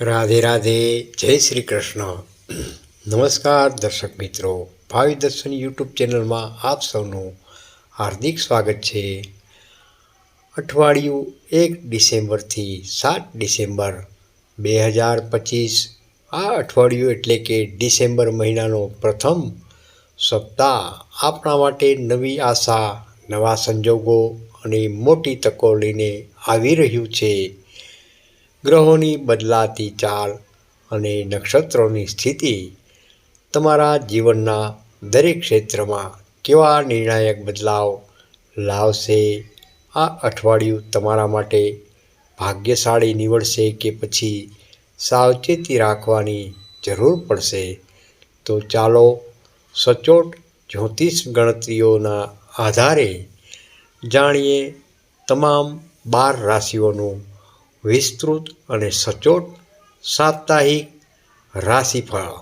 રાધે રાધે, જય શ્રી કૃષ્ણ. નમસ્કાર દર્શક મિત્રો, ભાવિ દર્શન યુટ્યુબ ચેનલમાં આપ સૌનું હાર્દિક સ્વાગત છે. અઠવાડિયું એક ડિસેમ્બરથી સાત ડિસેમ્બર બે હજાર પચીસ, આ અઠવાડિયું એટલે કે ડિસેમ્બર મહિનાનો પ્રથમ સપ્તાહ આપણા માટે નવી આશા, નવા સંજોગો અને મોટી તકો લઈને આવી રહ્યું છે. ગ્રહોની બદલાતી ચાલ અને નક્ષત્રોની સ્થિતિ તમારા જીવનના દરેક ક્ષેત્રમાં કેવા નિર્ણાયક બદલાવ લાવશે? આ અઠવાડિયું તમારા માટે ભાગ્યશાળી નીવડશે કે પછી સાવચેતી રાખવાની જરૂર પડશે? તો ચાલો સચોટ જ્યોતિષ ગણતરીઓના આધારે જાણીએ તમામ બાર રાશિઓનું વિસ્તૃત અને સચોટ સાપ્તાહિક રાશિફળ.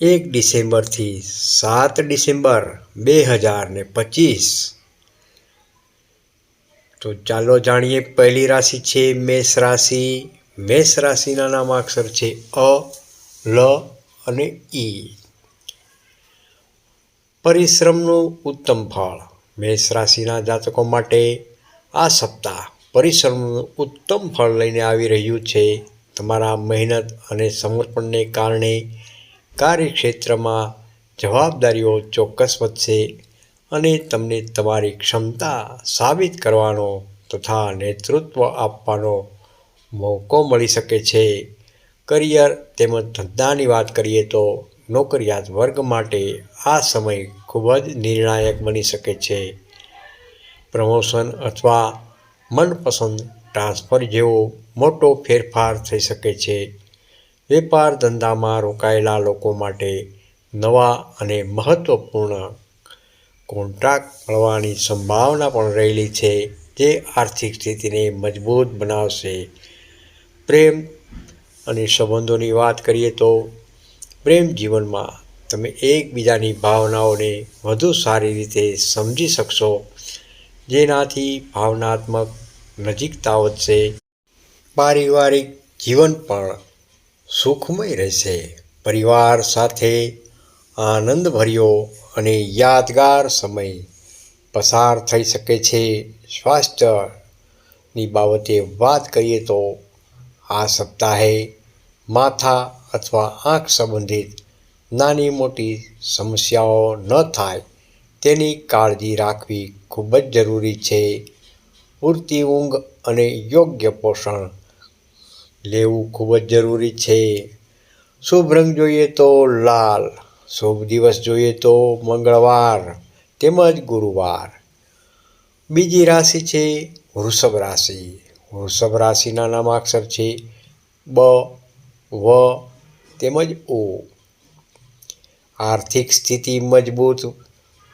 એક ડિસેમ્બરથી સાત ડિસેમ્બર બે હજાર ને પચીસ. તો ચાલો જાણીએ પહેલી રાશિ છે મેષ રાશિ. મેષ રાશિના નામાક્ષર છે અ, લ અને ઈ. પરિશ્રમનું ઉત્તમ ફળ. મેષ રાશિના જાતકો માટે આ સપ્તાહ પરિશ્રમનું ઉત્તમ ફળ લઈને આવી રહ્યું છે. તમારા મહેનત અને સમર્પણને કારણે કાર્યક્ષેત્રમાં જવાબદારીઓ ચોક્કસ વધશે અને તમને તમારી ક્ષમતા સાબિત કરવાનો તથા નેતૃત્વ આપવાનો મોકો મળી શકે છે. કરિયર તેમજ ધંધાની વાત કરીએ તો નોકરિયાત વર્ગ માટે આ સમય ખૂબ જ નિર્ણાયક બની શકે છે. પ્રમોશન અથવા મનપસંદ ટ્રાન્સફર જેવો મોટો ફેરફાર થઈ શકે છે. વેપાર ધંધામાં રોકાયેલા લોકો માટે નવા અને મહત્ત્વપૂર્ણ કોન્ટ્રાક્ટ મળવાની સંભાવના પણ રહેલી છે, જે આર્થિક સ્થિતિને મજબૂત બનાવશે. પ્રેમ અને સંબંધોની વાત કરીએ તો પ્રેમ જીવનમાં તમે એકબીજાની ભાવનાઓને વધુ સારી રીતે સમજી શકશો. જેનાથી ભાવનાત્મક નજીકતા વધશે. પારિવારિક જીવન પણ સુખમય રહેશે. પરિવાર સાથે આનંદભર્યો અને યાદગાર સમય પસાર થઈ શકે છે. સ્વાસ્થ્યની બાબતે વાત કરીએ તો આ સપ્તાહે માથા અથવા આંખ સંબંધિત નાની મોટી સમસ્યાઓ ન થાય, તેની કાળજી રાખવી ખૂબ જ જરૂરી છે. પૂરતી ઊંઘ અને યોગ્ય પોષણ લેવું ખૂબ જ જરૂરી છે. શુભ રંગ જોઈએ તો લાલ, શુભ દિવસ જોઈએ તો મંગળવાર તેમજ ગુરુવાર. બીજી રાશિ છે વૃષભ રાશિ. વૃષભ રાશિના નામાક્ષર છે બ, વ તેમજ ઓ. આર્થિક સ્થિતિ મજબૂત,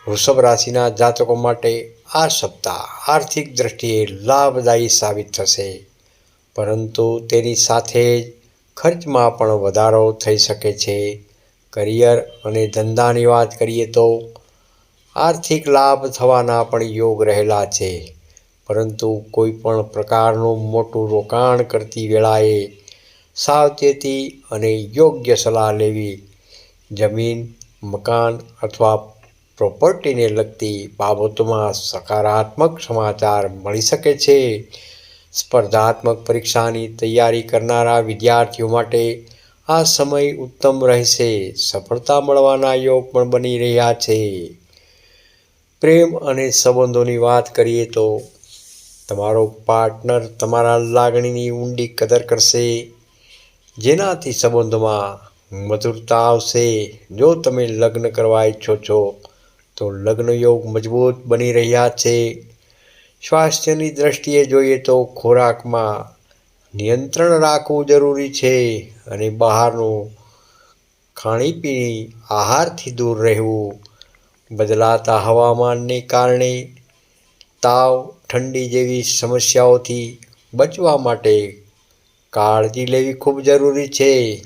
વૃષભ રાશિના જાતકો માટે આ સપ્તાહ આર્થિક દ્રષ્ટિએ લાભદાયી સાબિત થશે. પરંતુ તેની સાથે જ ખર્ચમાં પણ વધારો થઈ શકે છે. કરિયર અને ધંધાની વાત કરીએ તો આર્થિક લાભ થવાના પણ યોગ રહેલા છે. પરંતુ કોઈ પણ પ્રકારનું મોટું રોકાણ કરતી વેળાએ સાવચેતી અને યોગ્ય સલાહ લેવી જમીન, મકાન અથવા પ્રોપર્ટીને લગતી બાબતોમાં સકારાત્મક સમાચાર મળી શકે છે. સ્પર્ધાત્મક પરીક્ષાની તૈયારી કરનારા વિદ્યાર્થીઓ માટે આ સમય ઉત્તમ રહેશે. સફળતા મળવાના યોગ પણ બની રહ્યા છે. પ્રેમ અને સંબંધોની વાત કરીએ તો તમારો પાર્ટનર તમારા લાગણીની ઊંડી કદર કરશે. જેનાથી સંબંધોમાં મધુરતા આવશે જો તમે લગ્ન કરવા ઈચ્છો છો, તો લગ્ન યોગ મજબૂત બની રહ્યા છે. સ્વાસ્થ્યની દ્રષ્ટિએ જોઈએ તો ખોરાકમાં નિયંત્રણ રાખવું જરૂરી છે અને બહારનું ખાણીપીણી આહારથી દૂર રહેવું. બદલાતા હવામાનને કારણે તાવ, ઠંડી જેવી સમસ્યાઓથી બચવા માટે કાળજી લેવી ખૂબ જરૂરી છે.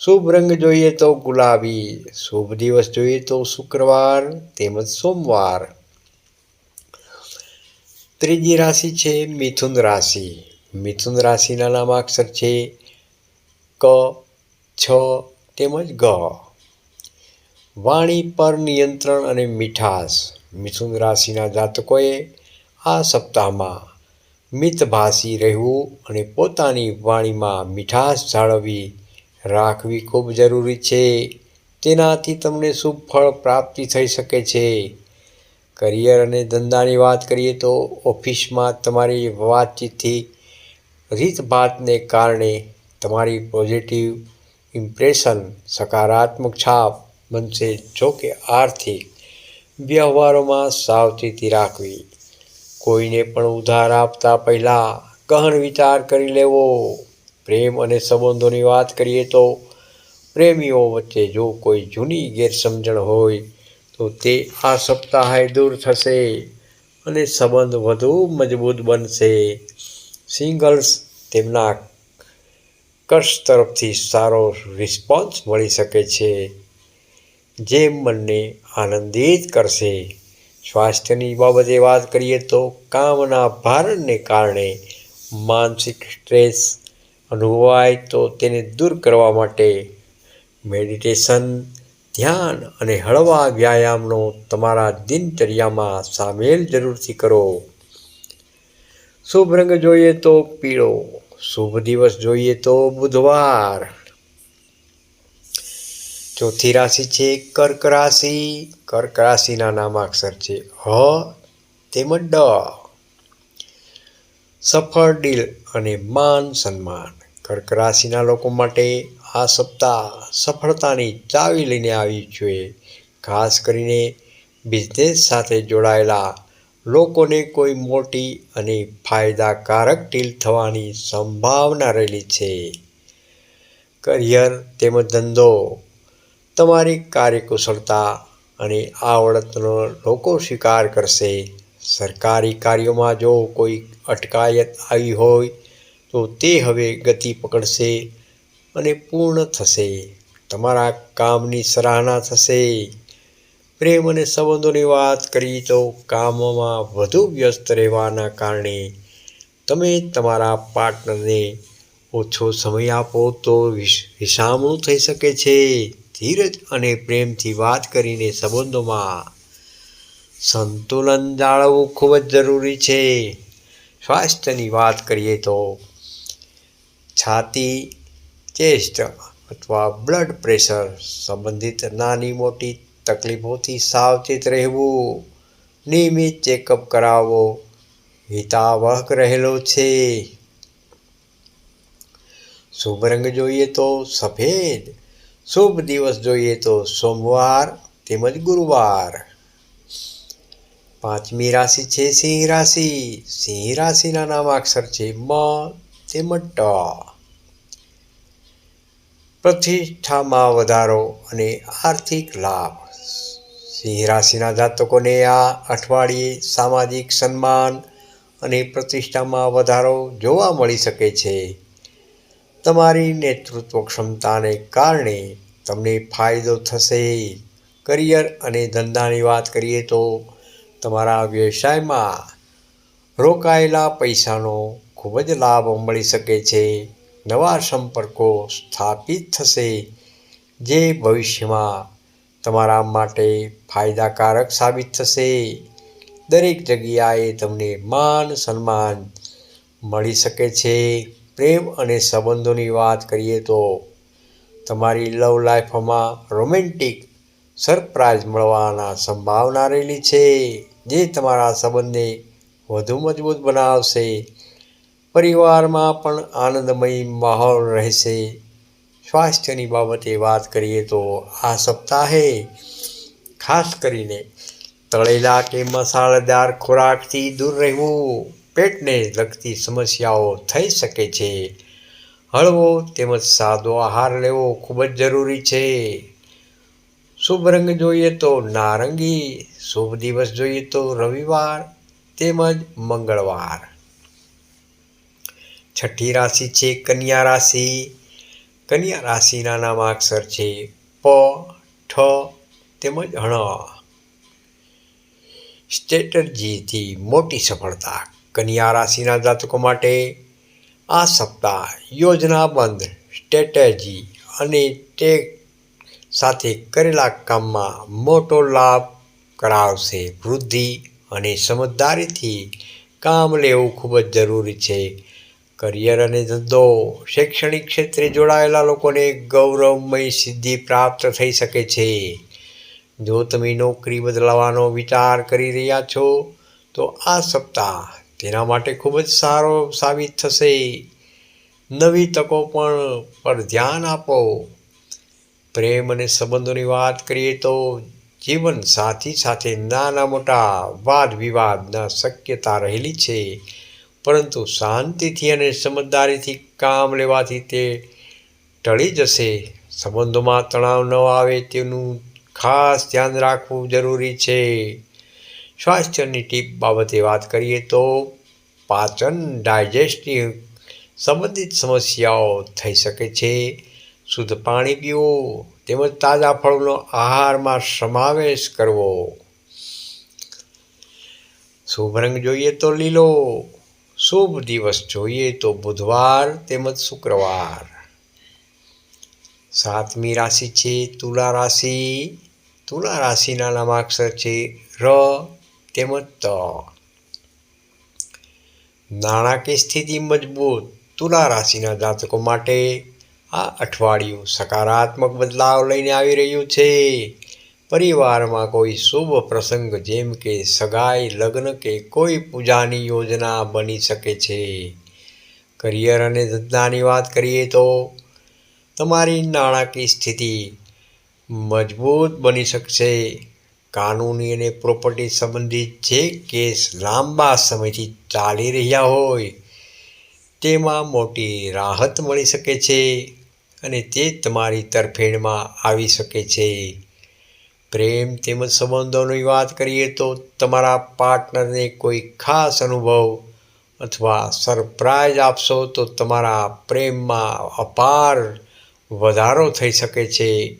શુભ રંગ જોઈએ તો ગુલાબી, શુભ દિવસ જોઈએ તો શુક્રવાર તેમજ સોમવાર. ત્રીજી રાશિ છે મિથુન રાશિ. મિથુન રાશિના નામાક્ષર છે ક, છ તેમજ ગ. વાણી પર નિયંત્રણ અને મીઠાશ. મિથુન રાશિના જાતકોએ આ સપ્તાહમાં મિતભાષી રહેવું અને પોતાની વાણીમાં મીઠાશ જાળવવી રાખવી ખૂબ જરૂરી છે. તેનાથી તમને શુભ ફળ પ્રાપ્તિ થઈ શકે છે. કરિયર અને ધંધાની વાત કરીએ તો ઓફિસમાં તમારી વાતચીતથી રીતભાતને કારણે તમારી પોઝિટિવ ઇમ્પ્રેશન સકારાત્મક છાપ બનશે. જોકે આર્થિક વ્યવહારોમાં સાવચેતી રાખવી. કોઈને પણ ઉધાર આપતા પહેલાં ગહન વિચાર કરી લેવો. પ્રેમ અને સંબંધોની વાત કરીએ તો પ્રેમીઓ વચ્ચે જો કોઈ જૂની ગેરસમજણ હોય, તો તે આ સપ્તાહે દૂર થશે અને સંબંધ વધુ મજબૂત બનશે. સિંગલ્સ તેમના કશ તરફથી સારો રિસ્પોન્સ મળી શકે છે, જે મનને આનંદિત કરશે. સ્વાસ્થ્યની બાબતે વાત કરીએ તો કામના ભારણને કારણે માનસિક સ્ટ્રેસ અનુભવાય તો તેને દૂર કરવા માટે મેડિટેશન, ધ્યાન અને હળવા વ્યાયામનો તમારા દિનચર્યામાં સામેલ જરૂરથી કરો. શુભ રંગ જોઈએ તો પીળો, શુભ દિવસ જોઈએ તો બુધવાર. ચોથી રાશિ છે કર્ક રાશિ. કર્ક રાશિના નામાક્ષર છે હ તેમજ ડ. સફળ ડીલ અને માન સન્માન. કર્ક રાશિના લોકો માટે આ સપ્તાહ સફળતાની ચાવી લઈને આવી જોઈએ ખાસ કરીને બિઝનેસ સાથે જોડાયેલા લોકોને કોઈ મોટી અને ફાયદાકારક ડીલ થવાની સંભાવના રહેલી છે. કરિયર તેમજ ધંધો, તમારી કાર્યકુશળતા અને આવડતનો લોકો સ્વીકાર કરશે. સરકારી કાર્યોમાં જો કોઈ અટકાયત આવી હોય, તો તે હવે ગતિ પકડશે અને પૂર્ણ થશે. તમારા કામની સરાહના થશે. પ્રેમ અને સંબંધોની વાત કરી તો કામમાં વધુ વ્યસ્ત રહેવાના કારણે તમે તમારા પાર્ટનરને ઓછો સમય આપો તો વિષામણું થઈ શકે છે. ધીરજ અને પ્રેમથી વાત કરીને સંબંધોમાં સંતુલન જાળવવું ખૂબ જ જરૂરી છે. સ્વાસ્થ્યની વાત કરીએ તો છાતી ચેસ્ટ અથવા બ્લડ પ્રેશર સંબંધિત નાની મોટી તકલીફોથી સાવચેત રહેવું, નિયમિત ચેકઅપ કરાવવો હિતાવહક રહેલો છે. શુભ રંગ જોઈએ તો સફેદ, શુભ દિવસ જોઈએ તો સોમવાર તેમજ ગુરુવાર. પાંચમી રાશિ છે સિંહ રાશિ. સિંહ રાશિના નામાક્ષર છે મ તેમજ ટ પ્રતિષ્ઠામાં વધારો અને આર્થિક લાભ. સિંહ રાશિના જાતકોને આ અઠવાડિયે સામાજિક સન્માન અને પ્રતિષ્ઠામાં વધારો જોવા મળી શકે છે. તમારી નેતૃત્વ ક્ષમતાને કારણે તમને ફાયદો થશે. કરિયર અને ધંધાની વાત કરીએ તો તમારા વ્યવસાયમાં રોકાયેલા પૈસાનો ખૂબ જ લાભ મળી શકે છે. નવા સંપર્કો સ્થાપિત થશે, જે ભવિષ્યમાં તમારા માટે ફાયદાકારક સાબિત થશે. દરેક જગ્યાએ તમને માન સન્માન મળી શકે છે. પ્રેમ અને સંબંધોની વાત કરીએ તો તમારી લવ લાઈફમાં રોમેન્ટિક સરપ્રાઈઝ મળવાના સંભાવના રહેલી છે. જે તમારા સંબંધને વધુ મજબૂત બનાવશે. પરિવારમાં પણ આનંદમય માહોલ રહેશે. સ્વાસ્થ્યની બાબતે વાત કરીએ તો આ સપ્તાહે ખાસ કરીને તળેલા કે મસાલેદાર ખોરાકથી દૂર રહેવું પેટને લગતી સમસ્યાઓ થઈ શકે છે. હળવો તેમજ સાદો આહાર લેવો ખૂબ જ જરૂરી છે. શુભ રંગ જોઈએ તો નારંગી, શુભ દિવસ જોઈએ તો રવિવાર તેમજ મંગળવાર. છઠ્ઠી રાશિ છે કન્યા રાશિ. કન્યા રાશિના નામાક્ષર છે પ, ઠ તેમજ હણ સ્ટ્રેટર્જીથી મોટી સફળતા કન્યા રાશિના જાતકો માટે આ સપ્તાહ યોજનાબંધ સ્ટ્રેટેજી અને ટેક સાથે કરેલા કામમાં મોટો લાભ કરાવશે. વૃદ્ધિ અને સમજદારીથી કામ લેવું ખૂબ જ જરૂરી છે. કરિયર અને ધંધો, શૈક્ષણિક ક્ષેત્રે જોડાયેલા લોકોને ગૌરવમય સિદ્ધિ પ્રાપ્ત થઈ શકે છે. જો તમે નોકરી બદલાવાનો વિચાર કરી રહ્યા છો, તો આ સપ્તાહ તેના માટે ખૂબ જ સારો સાબિત થશે. નવી તકો પણ પર ધ્યાન આપો. પ્રેમ અને સંબંધોની વાત કરીએ તો જીવન સાથી સાથે નાના મોટા વાદ વિવાદના શક્યતા રહેલી છે. પરંતુ શાંતિથી અને સમજદારીથી કામ લેવાથી તે ટળી જશે. સંબંધોમાં તણાવ ન આવે તેનું ખાસ ધ્યાન રાખવું જરૂરી છે. સ્વાસ્થ્યની ટીપ બાબતે વાત કરીએ તો પાચન, ડાયજેસ્ટિવ સંબંધિત સમસ્યાઓ થઈ શકે છે. શુદ્ધ પાણી પીવું, તેમજ તાજા ફળોનો આહારમાં સમાવેશ કરવો. શુભ રંગ જોઈએ તો લીલો, શુભ દિવસ જોઈએ તો બુધવાર તેમજ શુક્રવાર. સાતમી રાશિ છે તુલા રાશિ. તુલા રાશિના નામાક્ષર છે ર તેમજ ત. નાણાકીય સ્થિતિ મજબૂત. તુલા રાશિના જાતકો માટે આ અઠવાડિયું સકારાત્મક બદલાવ લઈને આવી રહ્યું છે. પરિવારમાં કોઈ શુભ પ્રસંગ જેમ કે સગાઈ, લગ્ન કે કોઈ પૂજાની યોજના બની શકે છે. કરિયર અને ધંધાની વાત કરીએ તો તમારી નાણાકીય સ્થિતિ મજબૂત બની શકશે. કાનૂની અને પ્રોપર્ટી સંબંધિત જે કેસ લાંબા સમયથી ચાલી રહ્યા હોય, તેમાં મોટી રાહત મળી શકે છે. અને તે તમારી તરફેણમાં આવી શકે છે. પ્રેમ તેમજ સંબંધોની વાત કરીએ તો તમારા પાર્ટનરને કોઈ ખાસ અનુભવ અથવા સરપ્રાઈઝ આપશો તો તમારા પ્રેમમાં અપાર વધારો થઈ શકે છે.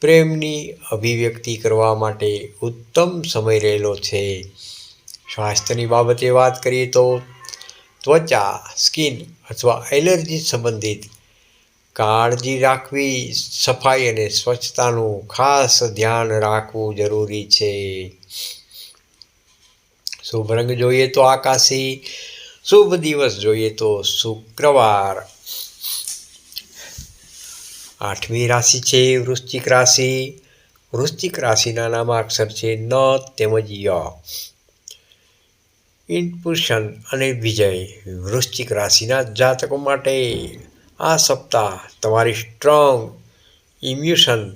પ્રેમની અભિવ્યક્તિ કરવા માટે ઉત્તમ સમય રહેલો છે. સ્વાસ્થ્યની બાબતે વાત કરીએ તો ત્વચા, સ્કિન અથવા એલર્જી સંબંધિત કાળજી રાખવી, સફાઈ અને સ્વચ્છતાનું ખાસ ધ્યાન રાખવું જરૂરી છે. શુભ રંગ જોઈએ તો આકાશી, શુભ દિવસ જોઈએ તો શુક્રવાર. આઠમી રાશિ છે વૃશ્ચિક રાશિ. વૃશ્ચિક રાશિના નામાક્ષર છે ન તેમજ ય. ઇન્પુશન અને વિજય વૃશ્ચિક રાશિના જાતકો માટે. આ સપ્તાહ તમારી સ્ટ્રોંગ ઇમ્યુશન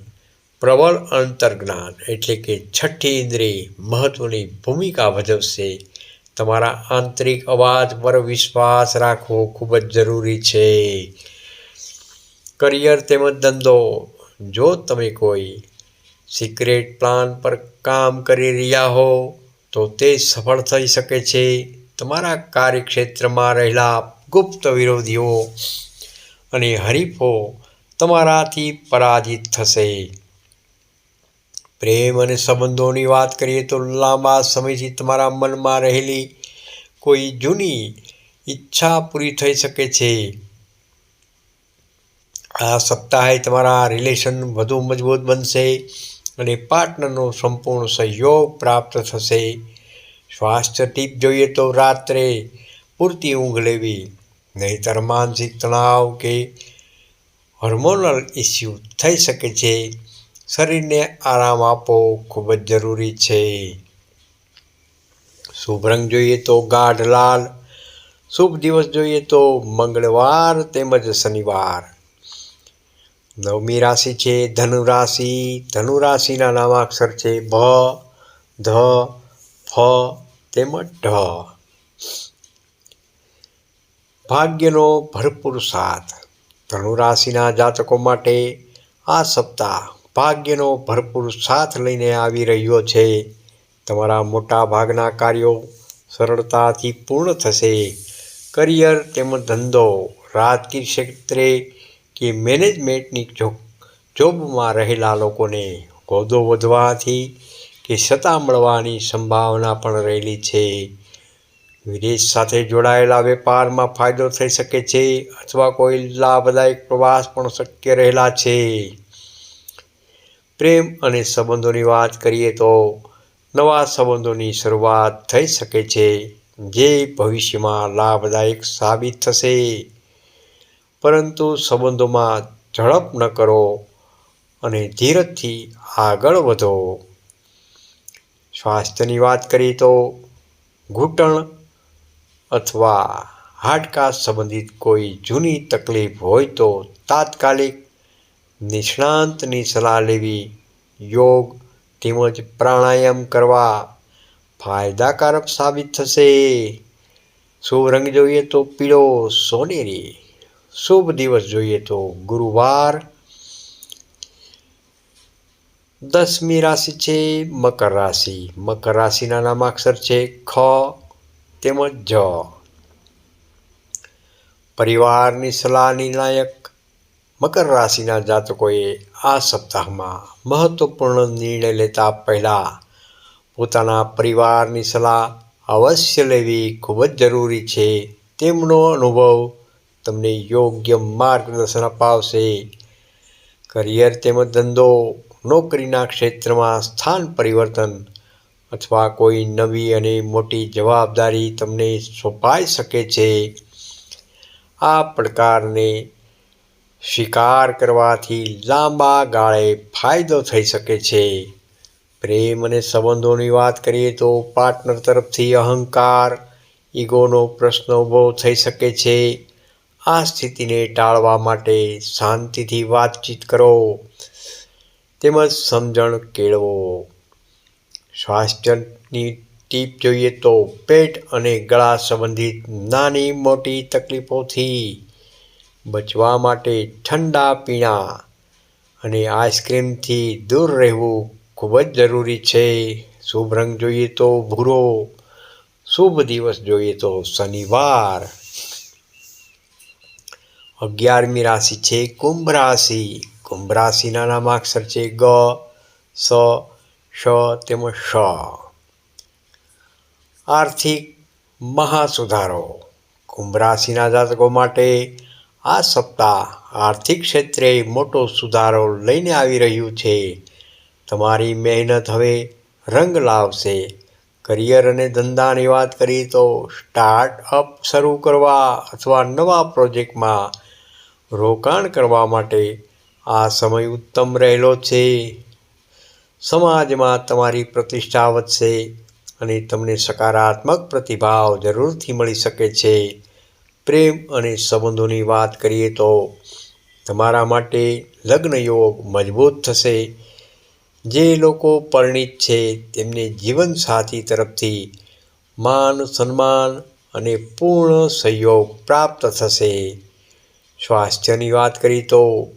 પ્રબળ અંતર્જ્ઞાન એટલે કે છઠ્ઠી ઇન્દ્રિય મહત્ત્વની ભૂમિકા ભજવશે. તમારા આંતરિક અવાજ પર વિશ્વાસ રાખવો ખૂબ જ જરૂરી છે. કરિયર તેમજ ધંધો. જો તમે કોઈ સિક્રેટ પ્લાન પર કામ કરી રહ્યા હો, તો તે સફળ થઈ શકે છે. તમારા કાર્યક્ષેત્રમાં રહેલા ગુપ્ત વિરોધીઓ અને હરીફો તમારાથી પરાજિત થશે. પ્રેમ અને સંબંધોની વાત કરીએ તો લાંબા સમયથી તમારા મનમાં રહેલી કોઈ જૂની ઈચ્છા પૂરી થઈ શકે છે. આ સપ્તાહે તમારા રિલેશન વધુ મજબૂત બનશે અને પાર્ટનરનો સંપૂર્ણ સહયોગ પ્રાપ્ત થશે. સ્વાસ્થ્ય ટીપ જોઈએ તો રાત્રે પૂરતી ઊંઘ લેવી. નહીતર માનસિક તણાવ કે હોર્મોનલ ઇસ્યુ થઈ શકે છે. શરીરને આરામ આપવો ખૂબ જ જરૂરી છે. શુભ રંગ જોઈએ તો ગાઢ લાલ, શુભ દિવસ જોઈએ તો મંગળવાર તેમજ શનિવાર. નવમી રાશિ છે ધનુ રાશિ ધનુ રાશિના નામાક્ષર છે ભ ધ, ફ તેમજ ઢ. ભાગ્યનો ભરપૂર સાથ. ધનુરાશિના જાતકો માટે આ સપ્તાહ ભાગ્યનો ભરપૂર સાથ લઈને આવી રહ્યો છે. તમારા મોટા ભાગના કાર્યો સરળતાથી પૂર્ણ થશે. કરિયર તેમજ ધંધો, રાજકીય ક્ષેત્રે કે મેનેજમેન્ટની જોબમાં રહેલા લોકોને હોદ્દો વધવાથી કે સત્તા મળવાની સંભાવના પણ રહેલી છે. વિદેશ સાથે જોડાયેલા વેપારમાં ફાયદો થઈ શકે છે અથવા કોઈ લાભદાયક પ્રવાસ પણ શક્ય રહેલા છે. પ્રેમ અને સંબંધોની વાત કરીએ તો નવા સંબંધોની શરૂઆત થઈ શકે છે, જે ભવિષ્યમાં લાભદાયક સાબિત થશે. પરંતુ સંબંધોમાં ઝડપ ન કરો અને ધીરજથી આગળ વધો. સ્વાસ્થ્યની વાત કરીએ તો ઘૂંટણ અથવા હાડકા સંબંધિત કોઈ જૂની તકલીફ હોય તો તાત્કાલિક નિષ્ણાંતની સલાહ લેવી, યોગ તેમજ પ્રાણાયામ કરવા ફાયદાકારક સાબિત થશે. શુભ રંગ જોઈએ તો પીળો સોનેરી. શુભ દિવસ જોઈએ તો ગુરુવાર. દસમી રાશિ છે, મકર રાશિ. મકર રાશિના નામાક્ષર છે ખ તેમજ પરિવારની સલાહ નિર્ણાયક મકર રાશિના જાતકોએ આ સપ્તાહમાં મહત્વપૂર્ણ નિર્ણય લેતા પહેલાં પોતાના પરિવારની સલાહ અવશ્ય લેવી ખૂબ જ જરૂરી છે. તેમનો અનુભવ તમને યોગ્ય માર્ગદર્શન અપાવશે. કરિયર તેમજ ધંધો, નોકરીના ક્ષેત્રમાં સ્થાન પરિવર્તન અથવા કોઈ નવી અને મોટી જવાબદારી તમને સોંપાઈ શકે છે, આ પડકારને સ્વીકાર કરવાથી લાંબા ગાળે ફાયદો થઈ શકે છે. પ્રેમ અને સંબંધોની વાત કરીએ તો પાર્ટનર તરફથી અહંકાર, ઈગોનો પ્રશ્ન ઊભો થઈ શકે છે. આ સ્થિતિને ટાળવા માટે શાંતિથી વાતચીત કરો, તેમજ સમજણ કેળવો. સ્વાસ્થ્યની ટીપ જોઈએ તો પેટ અને ગળા સંબંધિત નાની મોટી તકલીફોથી બચવા માટે ઠંડા પીણા અને આઈસ્ક્રીમથી દૂર રહેવું ખૂબ જ જરૂરી છે. શુભ રંગ જોઈએ તો ભૂરો, શુભ દિવસ જોઈએ તો શનિવાર. અગિયારમી રાશિ છે, કુંભ રાશિ. કુંભ રાશિના નામાક્ષર છે ગ, સ શ તેમજ શ. આર્થિક મહાસુધારો. કુંભ રાશિના જાતકો માટે આ સપ્તાહ આર્થિક ક્ષેત્રે મોટો સુધારો લઈને આવી રહ્યું છે. તમારી મહેનત હવે રંગ લાવશે. કરિયર અને ધંધાની વાત કરીએ તો સ્ટાર્ટઅપ શરૂ કરવા અથવા નવા પ્રોજેક્ટમાં રોકાણ કરવા માટે આ સમય ઉત્તમ રહેલો છે. સમાજમાં તમારી પ્રતિષ્ઠા વધશે અને તમને સકારાત્મક પ્રતિભાવ જરૂરથી મળી શકે છે. પ્રેમ અને સંબંધોની વાત કરીએ તો તમારા માટે લગ્ન યોગ મજબૂત થશે. જે લોકો પરિણિત છે તેમને જીવનસાથી તરફથી માન, સન્માન અને પૂર્ણ સહયોગ પ્રાપ્ત થશે. સ્વાસ્થ્યની વાત કરીએ તો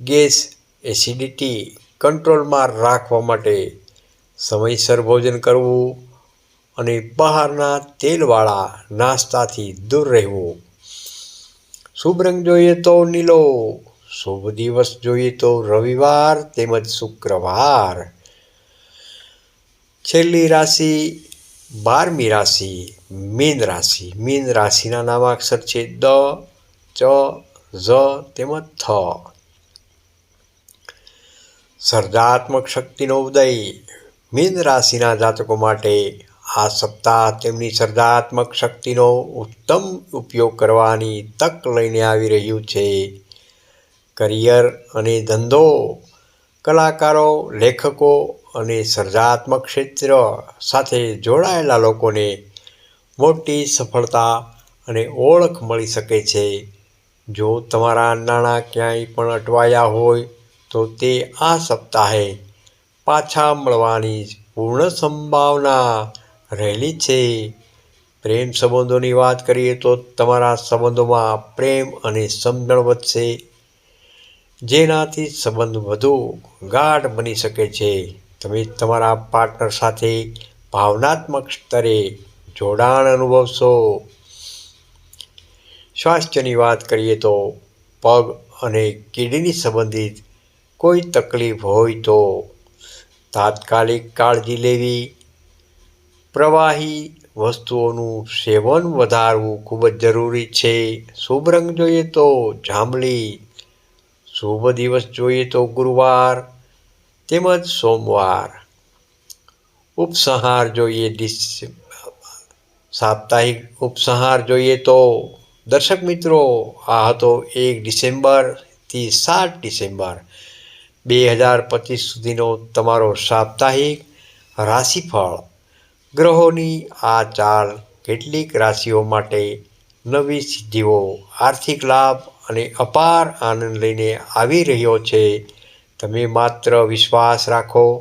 ગેસ એસિડિટી કંટ્રોલમાં રાખવા માટે સમયસર ભોજન કરવું અને બહારના તેલવાળા નાસ્તાથી દૂર રહેવું. શુભ રંગ જોઈએ તો નીલો, શુભ દિવસ જોઈએ તો રવિવાર તેમજ શુક્રવાર. છેલ્લી રાશિ બારમી રાશિ, મીન રાશિ. મીન રાશિના નામાક્ષર છે દ, ચ, ઝ તેમજ થ. સર્જાત્મક શક્તિનો ઉદય મીન રાશિના જાતકો માટે આ સપ્તાહ તેમની સર્જાત્મક શક્તિનો ઉત્તમ ઉપયોગ કરવાની તક લઈને આવી રહ્યું છે. કરિયર અને ધંધો, કલાકારો, લેખકો અને સર્જાત્મક ક્ષેત્ર સાથે જોડાયેલા લોકોને મોટી સફળતા અને ઓળખ મળી શકે છે. જો તમારા નાણાં ક્યાંય પણ અટવાયા હોય તો તે આ સપ્તાહે પાછા મળવાની પૂર્ણ સંભાવના રહેલી છે. પ્રેમ સંબંધોની વાત કરીએ તો તમારા સંબંધોમાં પ્રેમ અને સમજણ વધશે. જેનાથી સંબંધ વધુ ગાઢ બની શકે છે. તમે તમારા પાર્ટનર સાથે ભાવનાત્મક સ્તરે જોડાણ અનુભવશો. સ્વાસ્થ્યની વાત કરીએ તો પગ અને કિડની સંબંધિત કોઈ તકલીફ હોય તો તાત્કાલિક કાળજી લેવી. પ્રવાહી વસ્તુઓનું સેવન વધારવું ખૂબ જ જરૂરી છે. શુભ રંગ જોઈએ તો જાંબલી, શુભ દિવસ જોઈએ તો ગુરુવાર, તેમજ સોમવાર. ઉપસંહાર જોઈએ સાપ્તાહિક ઉપસંહાર જોઈએ તો દર્શક મિત્રો, આ હતો એક ડિસેમ્બરથી સાત ડિસેમ્બર. બે હજાર પચીસ સુધીનો તમારો સાપ્તાહિક રાશિફળ. ગ્રહોની આ ચાલ કેટલીક રાશિઓ માટે નવી સિદ્ધિઓ, આર્થિક લાભ અને અપાર આનંદ લઈને આવી રહ્યો છે. તમે માત્ર વિશ્વાસ રાખો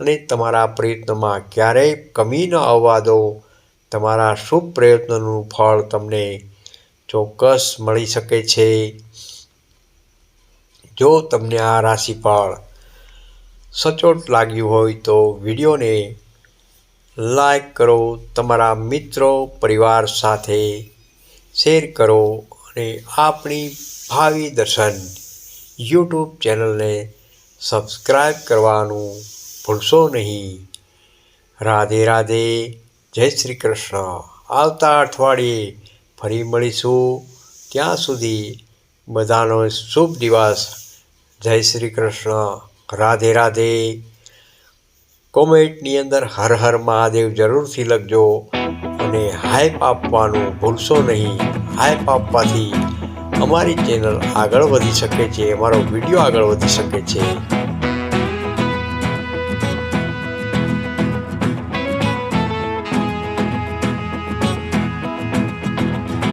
અને તમારા પ્રયત્નોમાં ક્યારેય કમી ન આવવા દો. તમારા શુભ પ્રયત્નોનું ફળ તમને ચોક્કસ મળી શકે છે. જો તમને આ રાશિફળ સચોટ લાગ્યું હોય તો વિડીયોને લાઈક કરો, તમારા મિત્રો, પરિવાર સાથે શેર કરો અને આપણી ભાવિ દર્શન યુટ્યુબ ચેનલને સબસ્ક્રાઈબ કરવાનું ભૂલશો નહીં. રાધે રાધે, જય શ્રી કૃષ્ણ. આવતા અઠવાડિયે ફરી મળીશું. ત્યાં સુધી બધાનો શુભ દિવસ. જય શ્રી કૃષ્ણ. રાધે રાધે. કોમેન્ટની અંદર હર હર મહાદેવ જરૂરથી લખજો અને હાઈપ આપવાનું ભૂલશો નહીં. હાઈપ આપવાથી અમારી ચેનલ આગળ વધી શકે છે, અમારો વીડિયો આગળ વધી શકે છે.